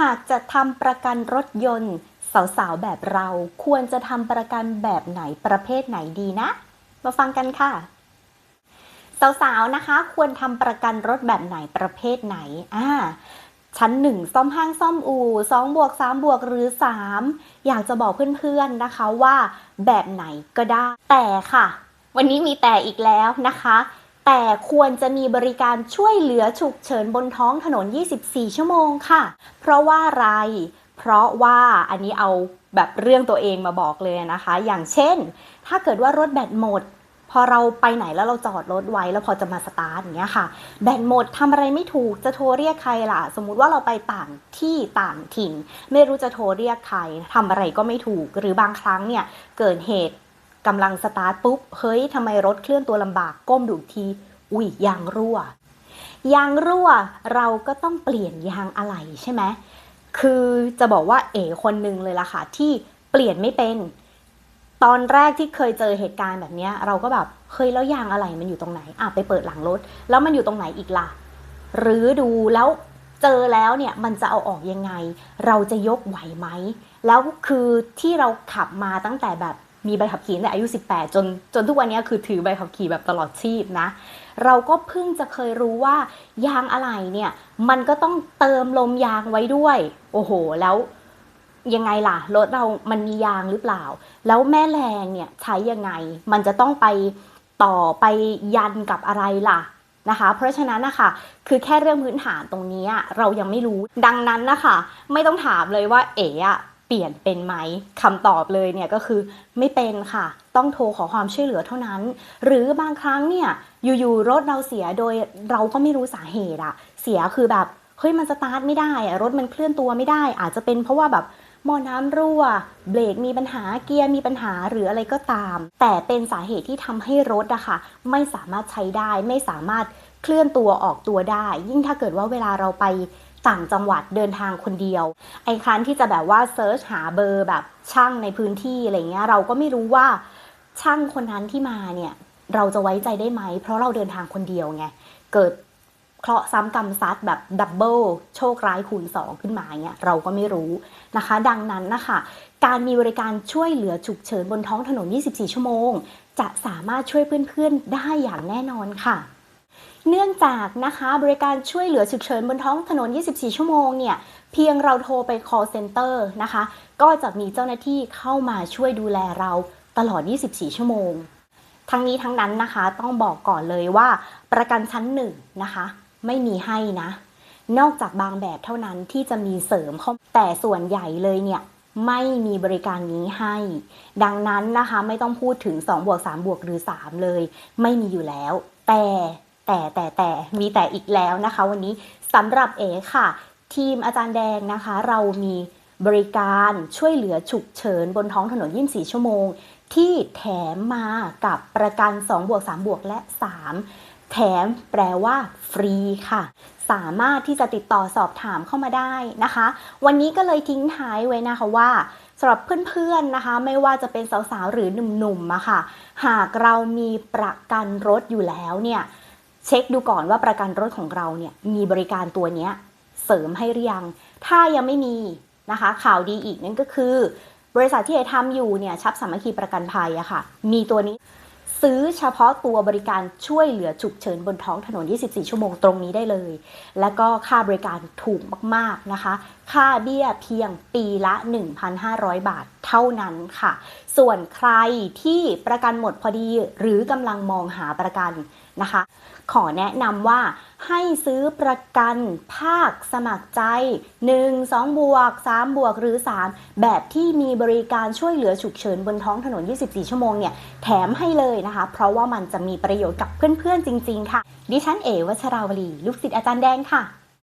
หากจะทำประกันรถยนต์ สาวๆ แบบเราควรจะทำประกันแบบไหนประเภทไหนดีนะ มาฟังกันค่ะ สาวๆ นะคะ ควรทำประกันรถแบบไหนประเภทไหนอ่าชั้นหนึ่งซ่อมห้างซ่อมอู่สองบวกสามบวกหรือสามอยากจะบอกเพื่อนๆนะคะว่าแบบไหนก็ได้ แต่ค่ะ วันนี้มีแต่อีกแล้วนะคะ แต่ควรจะมีบริการช่วยเหลือฉุกเฉินบนท้องถนน 24 ชั่วโมงค่ะ เพราะว่าอะไร เพราะว่าอันนี้เอาแบบเรื่องตัวเองมาบอกเลยนะคะ อย่างเช่น ถ้าเกิดว่ารถแบตหมด พอเราไปไหนแล้วเราจอดรถไว้แล้วพอจะมาสตาร์ทอย่างเงี้ยค่ะ แบตหมดทำอะไรไม่ถูกจะโทรเรียกใครล่ะ สมมุติว่าเราไปต่างที่ต่างถิ่น ไม่รู้จะโทรเรียกใครทำอะไรก็ไม่ถูก หรือบางครั้งเนี่ยเกิดเหตุ กำลังสตาร์ทปุ๊บ เฮ้ยทำไมรถเคลื่อนตัวลำบากก้มดูที อุ้ยยางรั่ว ยางรั่วเราก็ต้องเปลี่ยนยางอะไหล่ใช่ไหมคือจะบอกว่าเอ๋คนหนึ่งเลยล่ะค่ะ ที่เปลี่ยนไม่เป็น ตอนแรกที่เคยเจอเหตุการณ์แบบนี้เราก็แบบเฮ้ยแล้วยางอะไรมันอยู่ตรงไหนอะไปเปิดหลังรถ แล้วมันอยู่ตรงไหนอีกล่ะหรือดูแล้วเจอแล้วเนี่ยมันจะเอาออกยังไง เราจะยกไหวไหม แล้วคือที่เราขับมาตั้งแต่แบบ มีใบขับขี่ตั้งแต่อายุ 18 จนจนทุกวันนี้คือถือใบขับขี่แบบตลอดชีพนะ เราก็เพิ่งจะเคยรู้ว่ายางอะไหล่เนี่ย มันก็ต้องเติมลมยางไว้ด้วย โอ้โห แล้วยังไงล่ะ รถเรามันมียางหรือเปล่า แล้วแม่แรงเนี่ยใช้ยังไง มันจะต้องไปต่อไปยันกับอะไรล่ะนะคะ เพราะฉะนั้นนะคะคือแค่เรื่องพื้นฐานตรงนี้เรายังไม่รู้ ดังนั้นนะคะ ไม่ต้องถามเลยว่าเอ๋อะ ปลี่ยนเป็นไหมคำตอบเลยเนี่ยก็คือไม่เป็นค่ะ ต้องโทรขอความช่วยเหลือเท่านั้น หรือบางครั้งเนี่ยอยู่ๆรถเราเสียโดยเราก็ไม่รู้สาเหตุอะเสียคือแบบเฮ้ยมันสตาร์ทไม่ได้อะรถมันเคลื่อนตัวไม่ได้ อาจจะเป็นเพราะว่าแบบหม้อน้ำรั่ว เบรกมีปัญหาเกียร์มีปัญหาหรืออะไรก็ตาม แต่เป็นสาเหตุที่ทำให้รถอะค่ะไม่สามารถใช้ได้ไม่สามารถเคลื่อนตัวออกตัวได้ ยิ่งถ้าเกิดว่าเวลาเราไป ต่างจังหวัดเดินทางคนเดียว ไอ้ครั้นที่จะแบบว่าเซิร์ชหาเบอร์แบบช่างในพื้นที่อะไรเงี้ยเราก็ไม่รู้ว่าช่างคนนั้นที่มาเนี่ยเราจะไว้ใจได้ไหม เพราะเราเดินทางคนเดียวไง เกิดเคราะห์ซ้ำกรรมซัดแบบดับเบิลโชคร้ายคูณ 2 ขึ้นมาเนี่ยเราก็ไม่รู้นะคะ ดังนั้นนะคะการมีบริการช่วยเหลือฉุกเฉินบนท้องถนน 24 ชั่วโมง จะสามารถช่วยเพื่อนๆได้อย่างแน่นอนค่ะ เนื่องจากนะคะบริการช่วยเหลือฉุกเฉินบนท้องถนน 24 ชั่วโมงเนี่ยเพียงเราโทรไป call center นะคะ ก็จะมีเจ้าหน้าที่เข้ามาช่วยดูแลเราตลอด 24 ชั่วโมง ทั้งนี้ทั้งนั้นนะคะต้องบอกก่อนเลยว่า ประกันชั้นหนึ่งนะคะ ไม่มีให้นะ นอกจากบางแบบเท่านั้นที่จะมีเสริมเข้าแต่ส่วนใหญ่เลยเนี่ยไม่มีบริการนี้ให้ ดังนั้นนะคะไม่ต้องพูดถึง2บวก3บวกหรือ 3 เลย ไม่มีอยู่แล้ว แต่ แต่แต่แต่มีแต่อีกแล้วนะคะ วันนี้สำหรับเอค่ะ ทีมอาจารย์แดงนะคะ เรามีบริการช่วยเหลือฉุกเฉินบนท้องถนน 24 ชั่วโมง ที่แถมมากับประกัน 2 บวก 3 บวก และ 3 แถมแปลว่า ฟรีค่ะ สามารถที่จะติดต่อสอบถามเข้ามาได้นะคะ วันนี้ก็เลยทิ้งท้ายไว้นะคะว่าสำหรับเพื่อนๆนะคะ ไม่ว่าจะเป็นสาวๆ หรือหนุ่มๆอะค่ะ หากเรามีประกันรถอยู่แล้วเนี่ย เช็คดูก่อนว่าประกันรถของเราเนี่ยมีบริการตัวเนี้ยเสริมให้หรือยัง ถ้ายังไม่มีนะคะ ข่าวดีอีกนั่นก็คือ บริษัทที่เอทำอยู่เนี่ยชับสามัคคีประกันภัยอะค่ะ มีตัวนี้ซื้อเฉพาะตัวบริการช่วยเหลือฉุกเฉินบนท้องถนน 24 ชั่วโมงตรงนี้ได้เลย แล้วก็ค่าบริการถูกมากๆนะคะ ค่าเบี้ยเพียงปีละ 1,500 บาท เท่านั้นค่ะ ส่วนใครที่ประกันหมดพอดีหรือกำลังมองหาประกันนะคะ ขอแนะนำว่าให้ซื้อประกันภาคสมัครใจ 1 2 บวก 3 บวกหรือ 3 แบบที่มีบริการช่วยเหลือฉุกเฉินบนท้องถนน 24 ชั่วโมงเนี่ยแถมให้เลยนะคะ เพราะว่ามันจะมีประโยชน์กับเพื่อนๆจริง ๆ ค่ะ ดิฉันเอวัชราวลี ลูกศิษย์อาจารย์แดงค่ะ